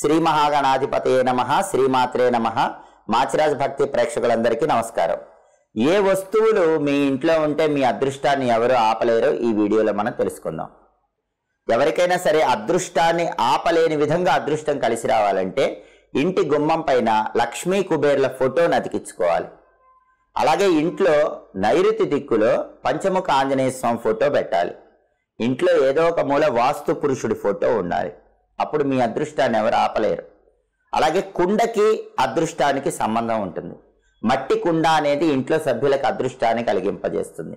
శ్రీ మహాగణాధిపతయే నమ శ్రీమాత్రే నమ. మాచిరాజ్ భక్తి ప్రేక్షకులందరికీ నమస్కారం. ఏ వస్తువులు మీ ఇంట్లో ఉంటే మీ అదృష్టాన్ని ఎవరు ఆపలేరో ఈ వీడియోలో మనం తెలుసుకుందాం. ఎవరికైనా సరే అదృష్టాన్ని ఆపలేని విధంగా అదృష్టం కలిసి రావాలంటే ఇంటి గుమ్మం పైన లక్ష్మీ కుబేర్ల ఫోటోను అతికించుకోవాలి. అలాగే ఇంట్లో నైరుతి దిక్కులో పంచముఖ ఆంజనేయ స్వామి ఫోటో పెట్టాలి. ఇంట్లో ఏదో ఒక మూల వాస్తు పురుషుడి ఫోటో ఉండాలి. అప్పుడు మీ అదృష్టాన్ని ఎవరు ఆపలేరు. అలాగే కుండకి అదృష్టానికి సంబంధం ఉంటుంది. మట్టి కుండ అనేది ఇంట్లో సభ్యులకు అదృష్టాన్ని కలిగింపజేస్తుంది.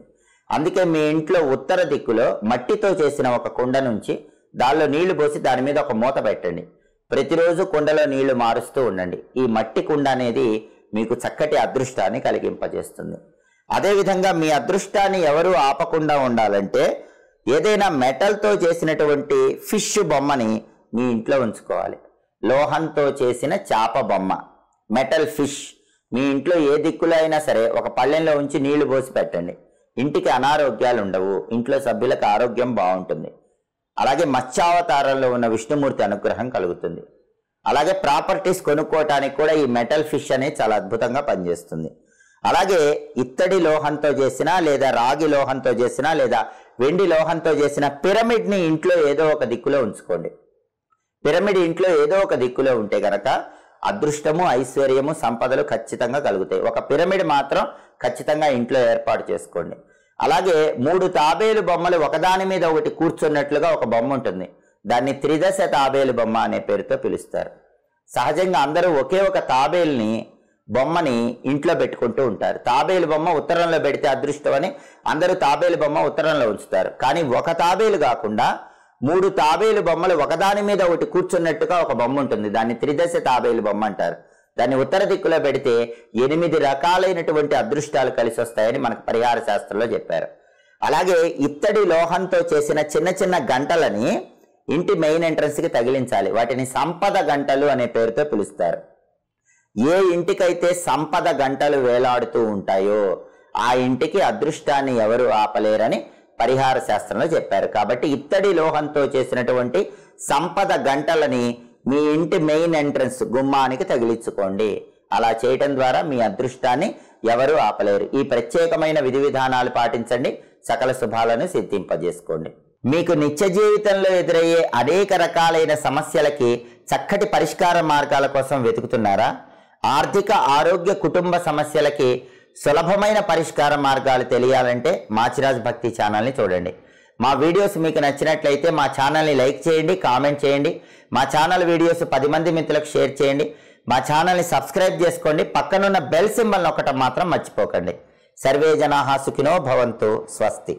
అందుకే మీ ఇంట్లో ఉత్తర దిక్కులో మట్టితో చేసిన ఒక కుండ నుంచి దానిలో నీళ్ళు పోసి దాని మీద ఒక మూత పెట్టండి. ప్రతిరోజు కుండలో నీళ్ళు మారుస్తూ ఉండండి. ఈ మట్టి కుండ అనేది మీకు చక్కటి అదృష్టాన్ని కలిగింపజేస్తుంది. అదేవిధంగా మీ అదృష్టాన్ని ఎవరూ ఆపకుండా ఉండాలంటే ఏదైనా మెటల్తో చేసినటువంటి ఫిష్ బొమ్మని మీ ఇంట్లో ఉంచుకోవాలి. లోహంతో చేసిన చాప బొమ్మ మెటల్ ఫిష్. మీ ఇంట్లో ఏ దిక్కులో అయినా సరే ఒక పళ్ళెంలో ఉంచి నీళ్ళు పోసి పెట్టండి. ఇంటికి అనారోగ్యాలు ఉండవు. ఇంట్లో సభ్యులకు ఆరోగ్యం బాగుంటుంది. అలాగే మత్స్యావతారంలో ఉన్న విష్ణుమూర్తి అనుగ్రహం కలుగుతుంది. అలాగే ప్రాపర్టీస్ కొనుక్కోవటానికి కూడా ఈ మెటల్ ఫిష్ అనేది చాలా అద్భుతంగా పనిచేస్తుంది. అలాగే ఇత్తడి లోహంతో చేసిన లేదా రాగి లోహంతో చేసిన లేదా వెండి లోహంతో చేసిన పిరమిడ్ని ఇంట్లో ఏదో ఒక దిక్కులో ఉంచుకోండి. పిరమిడ్ ఇంట్లో ఏదో ఒక దిక్కులో ఉంటే గనక అదృష్టము ఐశ్వర్యము సంపదలు ఖచ్చితంగా కలుగుతాయి. ఒక పిరమిడ్ మాత్రం ఖచ్చితంగా ఇంట్లో ఏర్పాటు చేసుకోండి. అలాగే మూడు తాబేలు బొమ్మలు ఒకదాని మీద ఒకటి కూర్చున్నట్లుగా ఒక బొమ్మ ఉంటుంది. దాన్ని త్రిదశ తాబేలు బొమ్మ అనే పేరుతో పిలుస్తారు. సహజంగా అందరూ ఒకే ఒక తాబేల్ని బొమ్మని ఇంట్లో పెట్టుకుంటూ ఉంటారు. తాబేలు బొమ్మ ఉత్తరంలో పెడితే అదృష్టం అని అందరూ తాబేలు బొమ్మ ఉత్తరంలో ఉంచుతారు. కానీ ఒక తాబేలు కాకుండా మూడు తాబేలు బొమ్మలు ఒకదాని మీద ఒకటి కూర్చున్నట్టుగా ఒక బొమ్మ ఉంటుంది. దాన్ని త్రిదశ తాబేలు బొమ్మ అంటారు. దాన్ని ఉత్తర దిక్కులో పెడితే ఎనిమిది రకాలైనటువంటి అదృష్టాలు కలిసి వస్తాయని మనకు పరిహార శాస్త్రంలో చెప్పారు. అలాగే ఇత్తడి లోహంతో చేసిన చిన్న చిన్న గంటలని ఇంటి మెయిన్ ఎంట్రన్స్కి తగిలించాలి. వాటిని సంపద గంటలు అనే పేరుతో పిలుస్తారు. ఏ ఇంటికైతే సంపద గంటలు వేలాడుతూ ఉంటాయో ఆ ఇంటికి అదృష్టాన్ని ఎవరు ఆపలేరని పరిహార శాస్త్రంలో చెప్పారు. కాబట్టి ఇత్తడి లోహంతో చేసినటువంటి సంపద గంటలని మీ ఇంటి మెయిన్ ఎంట్రన్స్ గుమ్మానికి తగిలించుకోండి. అలా చేయటం ద్వారా మీ అదృష్టాన్ని ఎవరూ ఆపలేరు. ఈ ప్రత్యేకమైన విధి విధానాలు పాటించండి. సకల శుభాలను సిద్ధింపజేసుకోండి. మీకు నిత్య జీవితంలో ఎదురయ్యే అనేక రకాలైన సమస్యలకి చక్కటి పరిష్కార మార్గాల కోసం వెతుకుతున్నారా? ఆర్థిక ఆరోగ్య కుటుంబ సమస్యలకి సులభమైన పరిష్కార మార్గాలు తెలియాలంటే మాచిరాజ్ భక్తి ఛానల్ని చూడండి. మా వీడియోస్ మీకు నచ్చినట్లయితే మా ఛానల్ని లైక్ చేయండి కామెంట్ చేయండి. మా ఛానల్ వీడియోస్ పది మంది మిత్రులకు షేర్ చేయండి. మా ఛానల్ని సబ్స్క్రైబ్ చేసుకోండి. పక్కనున్న బెల్ సింబల్ ఒకటం మాత్రం మర్చిపోకండి. సర్వే జనాహా సుఖినో భవంతు స్వస్తి.